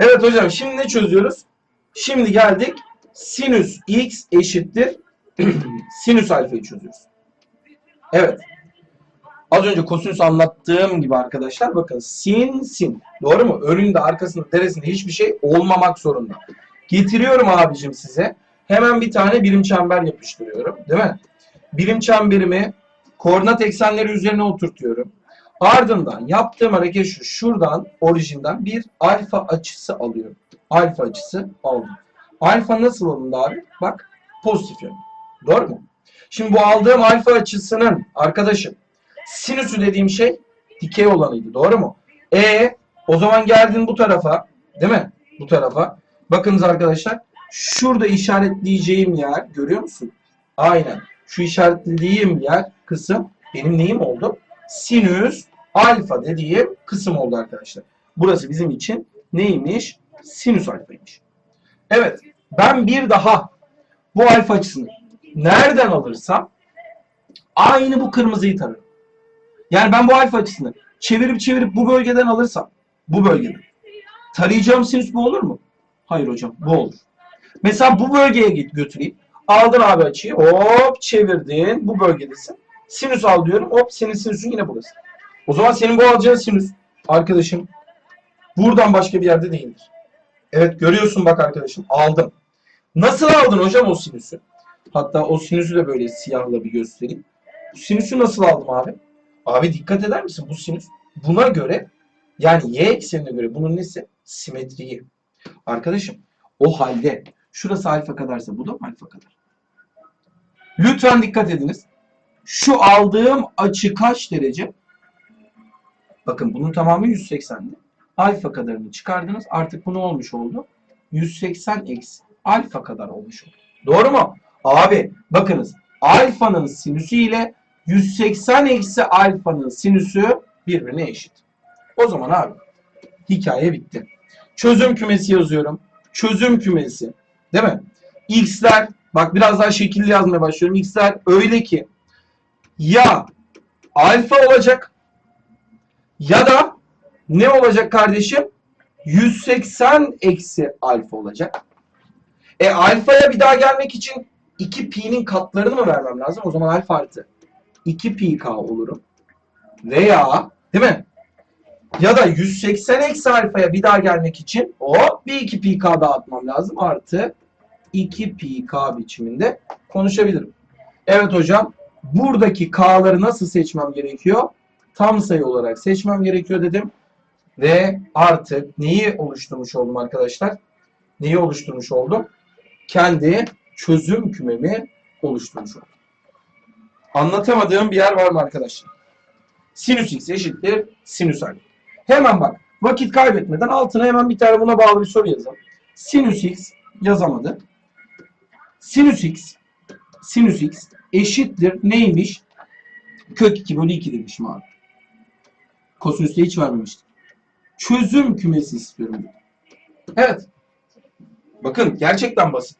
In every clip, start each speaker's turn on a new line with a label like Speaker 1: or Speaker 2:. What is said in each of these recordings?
Speaker 1: Evet hocam şimdi ne çözüyoruz? Şimdi geldik sinüs x eşittir sinüs alfayı çözüyoruz. Evet. Az önce kosinüs anlattığım gibi arkadaşlar bakın sin sin. Doğru mu? Önünde arkasında deresinde hiçbir şey olmamak zorunda. Getiriyorum abicim size. Hemen bir tane birim çember yapıştırıyorum. Değil mi? Birim çemberimi koordinat eksenleri üzerine oturtuyorum. Ardından yaptığım hareket şu. Şuradan orijinden bir alfa açısı alıyorum. Alfa açısı aldım. Alfa nasıl alındı abi? Bak pozitif yönde. Doğru mu? Şimdi bu aldığım alfa açısının arkadaşım sinüsü dediğim şey dikey olanıydı. Doğru mu? E o zaman geldin bu tarafa değil mi? Bu tarafa. Bakınız arkadaşlar şurada işaretleyeceğim yer görüyor musun? Aynen. Şu işaretlediğim yer kısım benim neyim oldu? Sinüs alfa dediğim kısım oldu arkadaşlar. Burası bizim için neymiş? Sinüs alfaymış. Evet. Ben bir daha bu alfa açısını nereden alırsam aynı bu kırmızıyı tararım. Yani ben bu alfa açısını çevirip çevirip bu bölgeden alırsam bu bölgeden tarayacağım sinüs bu olur mu? Hayır hocam bu olur. Mesela bu bölgeye git götüreyim. Aldın abi açıyı hop çevirdin bu bölgedesin. Sinüs al diyorum hop senin sinüsün yine burası. O zaman senin bu alacağın sinüs arkadaşım buradan başka bir yerde değildir. Evet görüyorsun bak arkadaşım aldım. Nasıl aldın hocam o sinüsü? Hatta o sinüsü de böyle siyahla bir göstereyim. Bu sinüsü nasıl aldım abi? Abi dikkat eder misin bu sinüs? Buna göre yani y eksenine göre bunun nesi? Simetriyi. Arkadaşım o halde şurası alfa kadarsa bu da mı alfa kadar? Lütfen dikkat ediniz. Şu aldığım açı kaç derece? Bakın bunun tamamı 180'di. Alfa kadarını çıkardınız. Artık bu ne olmuş oldu? 180 eksi alfa kadar olmuş oldu. Doğru mu? Abi bakınız alfanın sinüsü ile 180 eksi alfanın sinüsü birbirine eşit. O zaman abi hikaye bitti. Çözüm kümesi yazıyorum. Çözüm kümesi. Değil mi? X'ler bak biraz daha şekilli yazmaya başlıyorum. X'ler öyle ki ya alfa olacak ya da ne olacak kardeşim? 180 eksi alfa olacak. E alfaya bir daha gelmek için 2 pi'nin katlarını mı vermem lazım? O zaman alfa artı 2 pi k olurum. Veya değil mi? Ya da 180 eksi alfaya bir daha gelmek için o bir 2 pi k daha atmam lazım. Artı 2 pi k biçiminde konuşabilirim. Evet hocam. Buradaki k'ları nasıl seçmem gerekiyor? Tam sayı olarak seçmem gerekiyor dedim. Ve artık neyi oluşturmuş oldum arkadaşlar? Neyi oluşturmuş oldum? Kendi çözüm kümemi oluşturmuş oldum. Anlatamadığım bir yer var mı arkadaşlar? Sinüs x eşittir sinüs alfa. Hemen bak vakit kaybetmeden altına hemen bir tane buna bağlı bir soru yazalım. Sinüs x yazamadı. Sinüs x sinüs x eşittir neymiş? Kök 2 bölü 2 demişim abi. Kosinüste hiç vermemiştik. Çözüm kümesi istiyorum. Evet. Bakın gerçekten basit.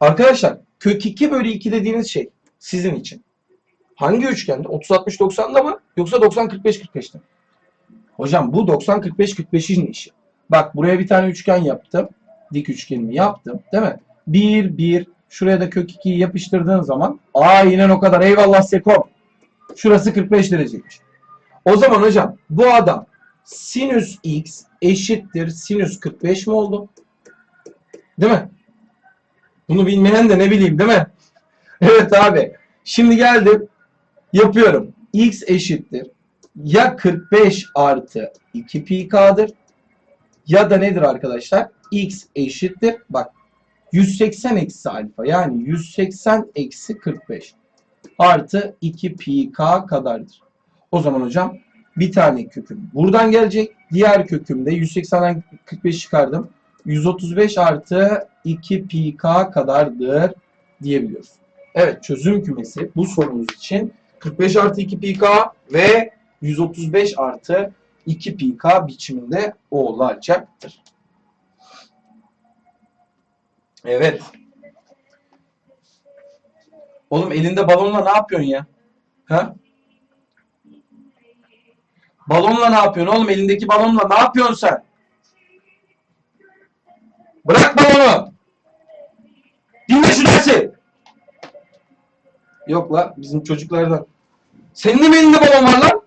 Speaker 1: Arkadaşlar kök 2 bölü 2 dediğiniz şey sizin için. Hangi üçgende? 30 60 90'da mı? Yoksa 90 45 45'te mi? Hocam bu 90 45 45'in işi. Bak buraya bir tane üçgen yaptım. Dik üçgenimi yaptım. Değil mi? 1 1 şuraya da kök 2'yi yapıştırdığın zaman aynen o kadar. Eyvallah Sekom. Şurası 45 dereceymiş. O zaman hocam bu adam sinüs x eşittir sinüs 45 mi oldu? Değil mi? Bunu bilmeyen de ne bileyim değil mi? evet abi. Şimdi geldim. Yapıyorum. x eşittir. Ya 45 artı 2 pi k'dır. Ya da nedir arkadaşlar? x eşittir. Bak 180 eksi alfa yani 180 eksi 45 artı 2 pi k kadardır. O zaman hocam bir tane köküm buradan gelecek. Diğer kökümde 180'den 45 çıkardım. 135 artı 2 pi k kadardır diyebiliyoruz. Evet çözüm kümesi bu sorumuz için 45 artı 2 pi k ve 135 artı 2 pi k biçiminde olacaktır. Evet. Oğlum elinde balonla ne yapıyorsun ya? Ha? Balonla ne yapıyorsun oğlum? Elindeki balonla ne yapıyorsun sen? Bırak balonu. Dinle şu dersi. Yok la bizim çocuklardan. Senin de mi elinde balon var lan?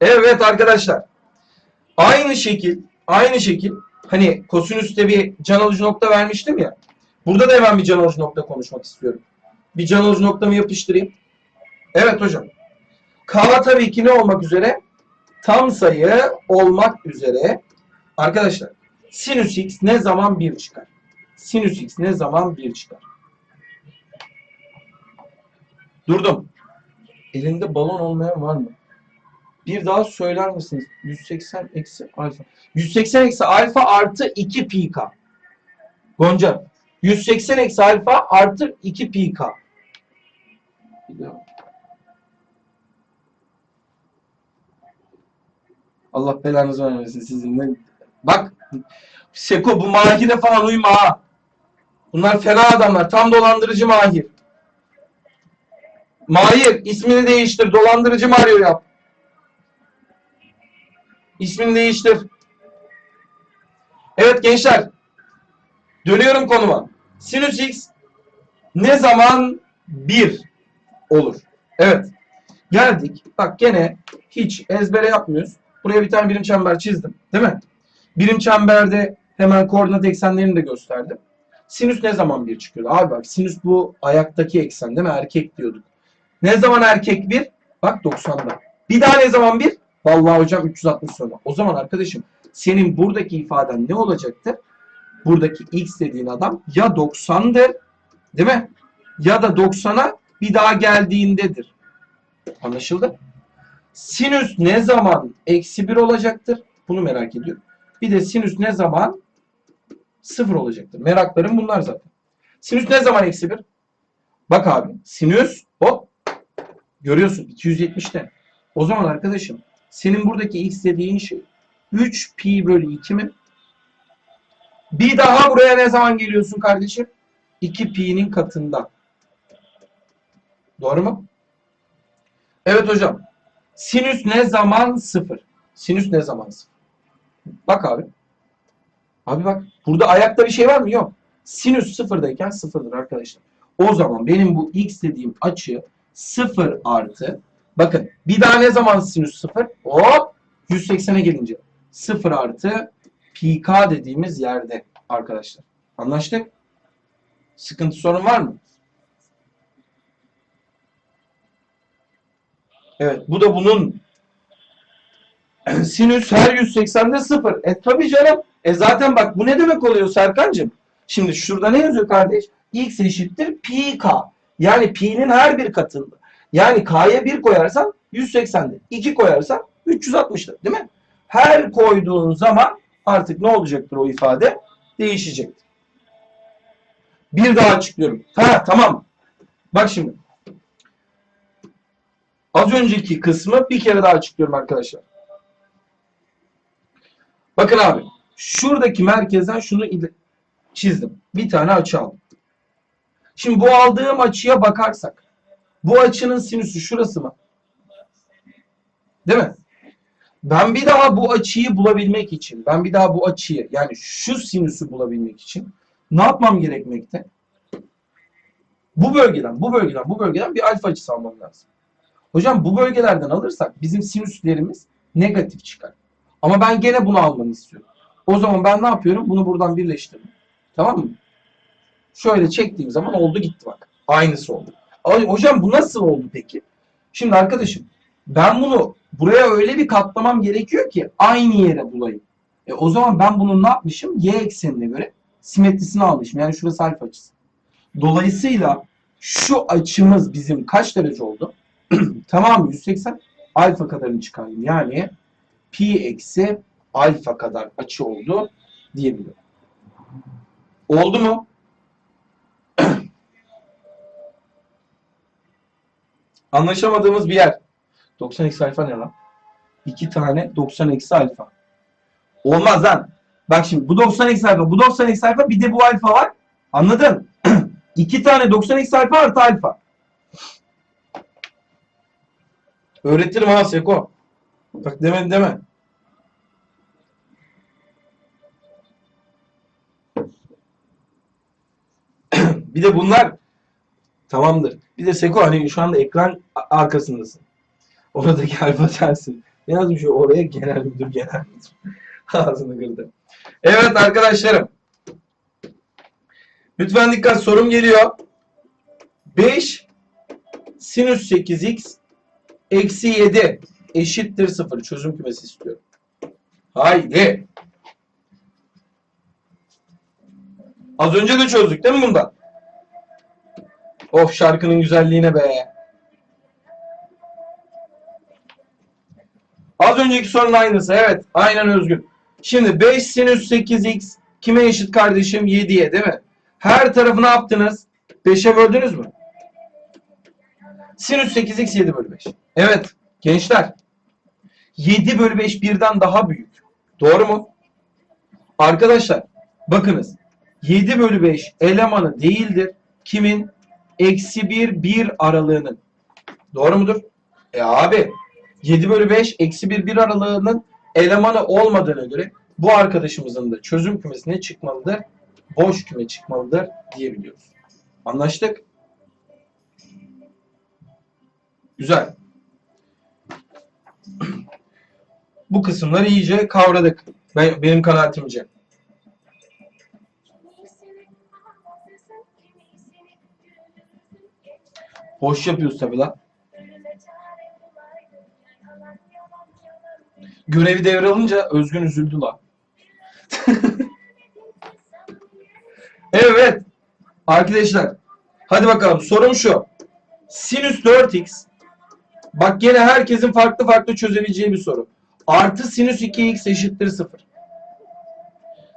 Speaker 1: Evet arkadaşlar. Aynı şekil, aynı şekil hani kosinüste bir can alıcı nokta vermiştim ya. Burada da hemen bir can alıcı nokta konuşmak istiyorum. Bir can alıcı noktamı yapıştırayım. Evet hocam. K tabii ki ne olmak üzere? Tam sayı olmak üzere. Arkadaşlar sinüs x ne zaman 1 çıkar? Sinüs x ne zaman 1 çıkar? Durdum. Elinde balon olmayan var mı? Bir daha söyler misiniz? 180 eksi alfa. 180 eksi alfa artı 2 pi k. Gonca. 180 eksi alfa artı 2 pi k. Bir daha. Allah belanızı vermesin sizinle. Bak Seko bu Mahir'e falan uyma ha. Bunlar fena adamlar. Tam dolandırıcı Mahir. Mahir ismini değiştir. Dolandırıcı Mario yap. İsmini değiştir. Evet gençler. Dönüyorum konuma. Sinüs x ne zaman 1 olur? Evet. Geldik. Bak gene hiç ezbere yapmıyoruz. Buraya bir tane birim çember çizdim. Değil mi? Birim çemberde hemen koordinat eksenlerini de gösterdim. Sinüs ne zaman bir çıkıyor? Abi bak sinüs bu ayaktaki eksen değil mi? Erkek diyorduk. Ne zaman erkek bir? Bak 90'da. Bir daha ne zaman bir? Vallahi hocam 360 sonra. O zaman arkadaşım senin buradaki ifaden ne olacaktır? Buradaki x dediğin adam ya 90'dır değil mi? Ya da 90'a bir daha geldiğindedir. Anlaşıldı? Sinüs ne zaman eksi 1 olacaktır? Bunu merak ediyorum. Bir de sinüs ne zaman 0 olacaktır? Meraklarım bunlar zaten. Sinüs ne zaman eksi 1? Bak abi sinüs hop görüyorsun 270'te. O zaman arkadaşım senin buradaki x dediğin şey 3 pi bölü 2 mi? Bir daha buraya ne zaman geliyorsun kardeşim? 2 pi'nin katında. Doğru mu? Evet hocam. Sinüs ne zaman sıfır? Sinüs ne zaman sıfır? Bak abi. Abi bak. Burada ayakta bir şey var mı? Yok. Sinüs sıfırdayken sıfırdır arkadaşlar. O zaman benim bu x dediğim açı sıfır artı bakın bir daha ne zaman sinüs sıfır? Hop 180'e gelince sıfır artı pi k dediğimiz yerde arkadaşlar. Anlaştık? Sıkıntı sorun var mı? Evet bu da bunun sinüs her 180'de 0. E tabi canım. E zaten bak bu ne demek oluyor Serkan'cığım? Şimdi şurada ne yazıyor kardeş? X eşittir pi k. Yani pi'nin her bir katında. Yani k'ya 1 koyarsan 180'de. 2 koyarsan 360'da değil mi? Her koyduğun zaman artık ne olacaktır o ifade? Değişecektir. Bir daha açıklıyorum. Ha tamam. Bak şimdi. Az önceki kısmı bir kere daha açıklıyorum arkadaşlar. Bakın abi. Şuradaki merkezden şunu çizdim. Bir tane açı aldım. Şimdi bu aldığım açıya bakarsak. Bu açının sinüsü şurası mı? Değil mi? Ben bir daha bu açıyı bulabilmek için, ben bir daha bu açıyı yani şu sinüsü bulabilmek için ne yapmam gerekmekte? Bu bölgeden, bu bölgeden, bu bölgeden bir alfa açısı almam lazım. Hocam bu bölgelerden alırsak bizim sinüslerimiz negatif çıkar. Ama ben gene bunu almanı istiyorum. O zaman ben ne yapıyorum? Bunu buradan birleştirdim. Tamam mı? Şöyle çektiğim zaman oldu gitti bak. Aynısı oldu. Hocam bu nasıl oldu peki? Şimdi arkadaşım ben bunu buraya öyle bir katlamam gerekiyor ki aynı yere bulayım. E o zaman ben bunun ne yapmışım? Y eksenine göre simetrisini almışım. Yani şurası alfa açısı. Dolayısıyla şu açımız bizim kaç derece oldu? tamam 180 alfa kadarını çıkardım. Yani pi eksi alfa kadar açı oldu diyebiliyorum. Oldu mu? Anlaşamadığımız bir yer. 90 eksi alfa ne lan? 2 tane 90 eksi alfa. Olmaz lan. Bak şimdi bu 90 eksi alfa, bu 90 eksi alfa bir de bu alfa var. Anladın? 2 tane 90 eksi alfa artı alfa. Öğretirim ha Seko. Bak demedim deme. bir de bunlar tamamdır. Bir de Seko hani şu anda ekran arkasındasın. Oradaki alfa sensin. Ne yazmış o oraya genel müdür genel müdür. Ağzını kırdı. Evet arkadaşlarım. Lütfen dikkat sorum geliyor. 5 sinüs 8x eksi 7 eşittir 0. Çözüm kümesi istiyorum. Haydi. Az önce de çözdük değil mi bunda? Of şarkının güzelliğine be. Az önceki sorunun aynısı. Evet. Aynen Özgür. Şimdi 5 sinüs 8x kime eşit kardeşim? 7'ye değil mi? Her tarafı ne yaptınız? 5'e böldünüz mü? Sinüs 8x 7 bölü 5. Evet. Gençler. 7 bölü 5 birden daha büyük. Doğru mu? Arkadaşlar bakınız. 7 bölü 5 elemanı değildir. Kimin? Eksi 1, 1 aralığının. Doğru mudur? E abi 7 bölü 5 eksi 1, 1 aralığının elemanı olmadığına göre bu arkadaşımızın da çözüm kümesi ne çıkmalıdır? Boş küme çıkmalıdır diyebiliyoruz. Anlaştık? Güzel. Bu kısımları iyice kavradık. Ben, benim kanaatimce. Boş yapıyoruz tabi lan. Görevi devralınca Özgün üzüldü la. evet. Arkadaşlar. Hadi bakalım. Sorum şu. Sinüs 4x. Bak gene herkesin farklı farklı çözebileceği bir soru. Artı sinüs 2x eşittir 0.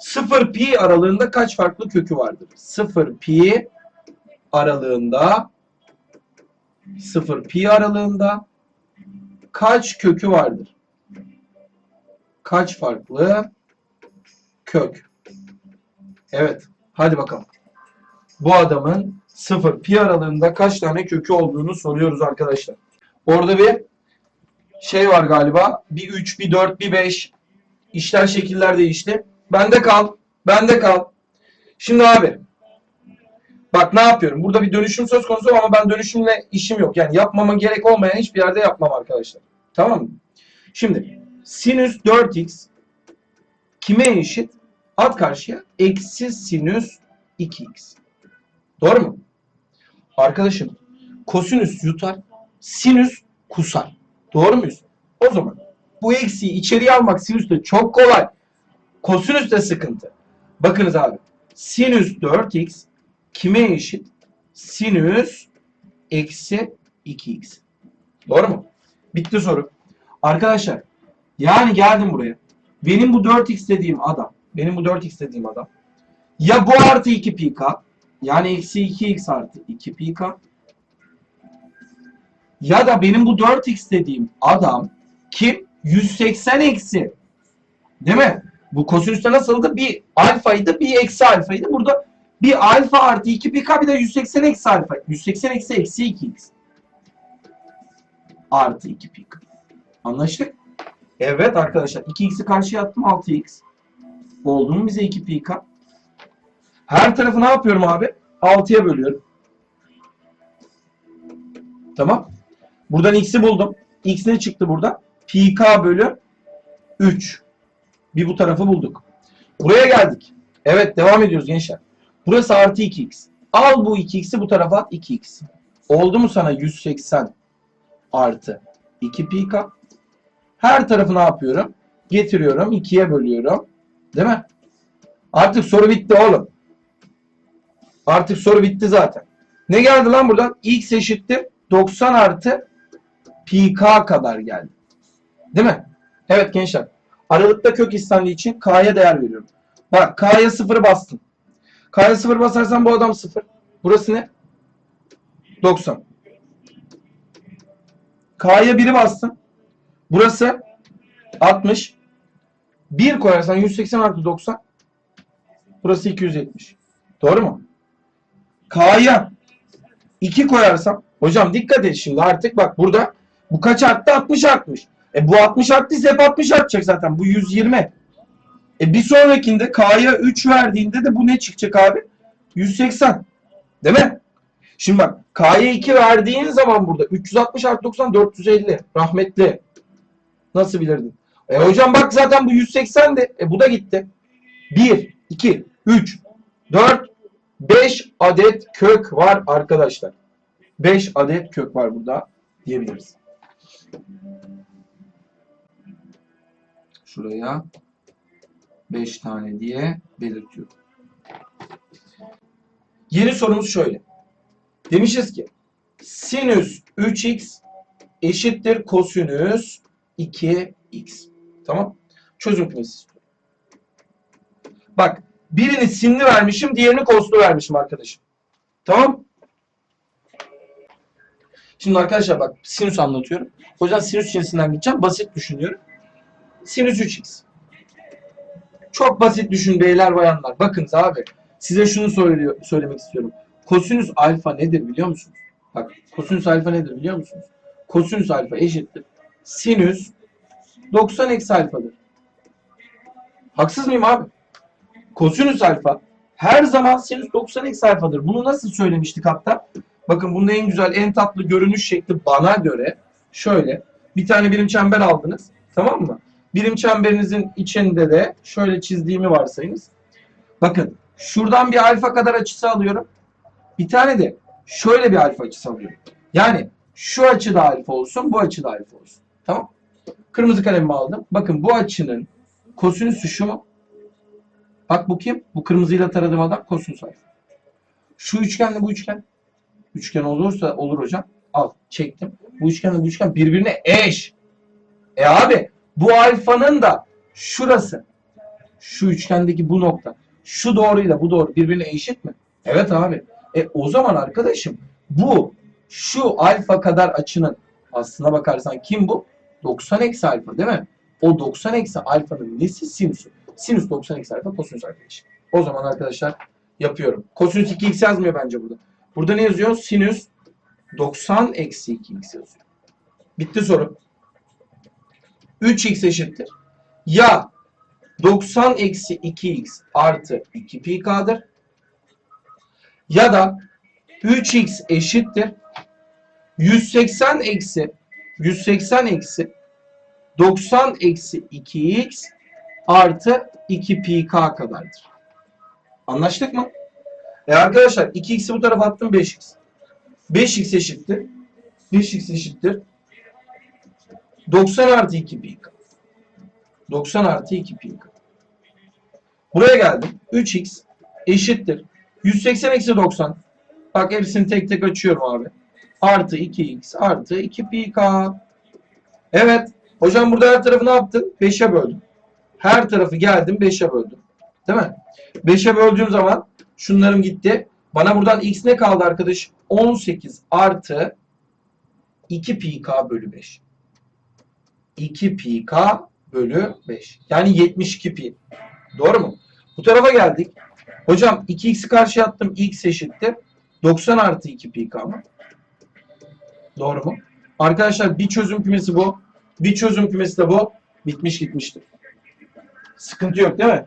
Speaker 1: 0 pi aralığında kaç farklı kökü vardır? 0 pi aralığında 0 pi aralığında kaç kökü vardır? Kaç farklı kök? Evet. Hadi bakalım. Bu adamın 0 pi aralığında kaç tane kökü olduğunu soruyoruz arkadaşlar. Orada bir şey var galiba. Bir 3, bir 4, bir 5. İşler şekiller değişti. Bende kal. Bende kal. Şimdi abi. Bak ne yapıyorum? Burada bir dönüşüm söz konusu ama ben dönüşümle işim yok. Yani yapmama gerek olmayan hiçbir yerde yapmam arkadaşlar. Tamam mı? Şimdi sinüs 4x kime eşit? At karşıya. Eksi sinüs 2x. Doğru mu? Arkadaşım kosinüs yutar. Sinüs kusar. Doğru muyuz? O zaman bu eksiği içeriye almak sinüste çok kolay. Kosinüs de sıkıntı. Bakınız abi. Sinüs 4x kime eşit? Sinüs eksi 2x. Doğru mu? Bitti soru. Arkadaşlar yani geldim buraya. Benim bu 4x dediğim adam benim bu 4x dediğim adam ya bu artı 2 pi k yani eksi 2x artı 2 pi k ya da benim bu 4x dediğim adam kim? 180 eksi. Değil mi? Bu kosinüste nasıldı? Bir alfaydı, bir eksi alfaydı. Burada bir alfa artı 2 pi k bir de 180 eksi alfa. 180 eksi eksi 2x. Artı 2 pi k. Anlaştık? Evet arkadaşlar. 2x'i karşıya attım 6x. Oldu mu bize 2 pi k? Her tarafı ne yapıyorum abi? 6'ya bölüyorum. Tamam. Buradan x'i buldum. x ne çıktı burada? Pi k bölü 3. Bir bu tarafı bulduk. Buraya geldik. Evet devam ediyoruz gençler. Burası artı 2x. Al bu 2x'i bu tarafa at 2x. Oldu mu sana 180 artı 2 pi k? Her tarafı ne yapıyorum? Getiriyorum 2'ye bölüyorum. Değil mi? Artık soru bitti oğlum. Artık soru bitti zaten. Ne geldi lan buradan? x eşittir 90 artı pi k kadar geldi. Değil mi? Evet gençler. Aralıkta kök istendiği için k'ya değer veriyorum. Bak k'ya 0 bastım. K'ya 0 basarsan bu adam 0. Burası ne? 90. K'ya 1'i bastım. Burası 60. 1 koyarsan 180 artı 90. Burası 270. Doğru mu? K'ya 2 koyarsam hocam dikkat et şimdi artık bak burada bu kaç arttı? 60 artmış. E bu 60 arttıysa hep 60 artacak zaten. Bu 120. E bir sonrakinde K'ya 3 verdiğinde de bu ne çıkacak abi? 180. Değil mi? Şimdi bak K'ya 2 verdiğin zaman burada 360 artı 90 450. Rahmetli. Nasıl bilirdin? E hocam bak zaten bu 180'di. E bu da gitti. 1, 2, 3, 4, 5 adet kök var arkadaşlar. 5 adet kök var burada diyebiliriz. Şuraya 5 tane diye belirtiyorum. Yeni sorumuz şöyle. Demişiz ki sinüs 3x eşittir kosinüs 2x. Tamam. Çözüm kümesi. Bak birini sinli vermişim diğerini koslu vermişim arkadaşım. Tamam. Şimdi arkadaşlar bak sinüs anlatıyorum. O yüzden sinüs cinsinden gideceğim. Basit düşünüyorum. Sinüs 3x. Çok basit düşün beyler bayanlar. Bakınız abi. Size şunu söylüyor, söylemek istiyorum. Kosinüs alfa nedir biliyor musunuz? Bak kosinüs alfa nedir biliyor musunuz? Kosinüs alfa eşittir. Sinüs 90 eksi alfadır. Haksız mıyım abi? Kosinüs alfa her zaman sinüs 90 eksi alfadır. Bunu nasıl söylemiştik hatta? Bakın bunun en güzel, en tatlı görünüş şekli bana göre şöyle. Bir tane birim çember aldınız. Tamam mı? Birim çemberinizin içinde de şöyle çizdiğimi varsayınız. Bakın şuradan bir alfa kadar açısı alıyorum. Bir tane de şöyle bir alfa açısı alıyorum. Yani şu açı da alfa olsun, bu açı da alfa olsun. Tamam? Kırmızı kalemimi aldım. Bakın bu açının kosinüsü şu? Bak bu kim? Bu kırmızıyla taradığım adam kosinüs alfa. Şu üçgenle bu üçgen. Üçgen olursa olur hocam. Al çektim. Bu üçgenle bu üçgen birbirine eş. E abi bu alfanın da şurası. Şu üçgendeki bu nokta. Şu doğruyla bu doğru birbirine eşit mi? Evet abi. E o zaman arkadaşım bu şu alfa kadar açının aslına bakarsan kim bu? 90 eksi alfa değil mi? O 90 eksi alfanın nesi sinüsü? Sinüs 90 eksi alfa kosinüs eşit. O zaman arkadaşlar yapıyorum. Kosinüs 2x yazmıyor bence burada. Burada ne yazıyor? Sinüs 90 eksi 2x yazıyor. Bitti soru. 3x eşittir. Ya 90 eksi 2x artı 2 pi k'dır. Ya da 3x eşittir. 180 eksi 180 eksi 90 eksi 2x artı 2 pi k kadardır. Anlaştık mı? E arkadaşlar 2x'i bu tarafa attım 5x. 5x eşittir. 5x eşittir. 90 artı 2 pi k. 90 artı 2 pi. Buraya geldim. 3x eşittir. 180 eksi 90. Bak hepsini tek tek açıyorum abi. Artı 2x artı 2 pi. Evet. Hocam burada her tarafı ne yaptın? 5'e böldüm. Her tarafı geldim 5'e böldüm. Değil mi? 5'e böldüğüm zaman şunlarım gitti. Bana buradan x ne kaldı arkadaş? 18 artı 2 pi k bölü 5. 2 pi k bölü 5. Yani 72 pi. Doğru mu? Bu tarafa geldik. Hocam 2x'i karşıya attım. x eşittir. 90 artı 2 pi k mı? Doğru mu? Arkadaşlar bir çözüm kümesi bu. Bir çözüm kümesi de bu. Bitmiş gitmiştir. Sıkıntı yok değil mi?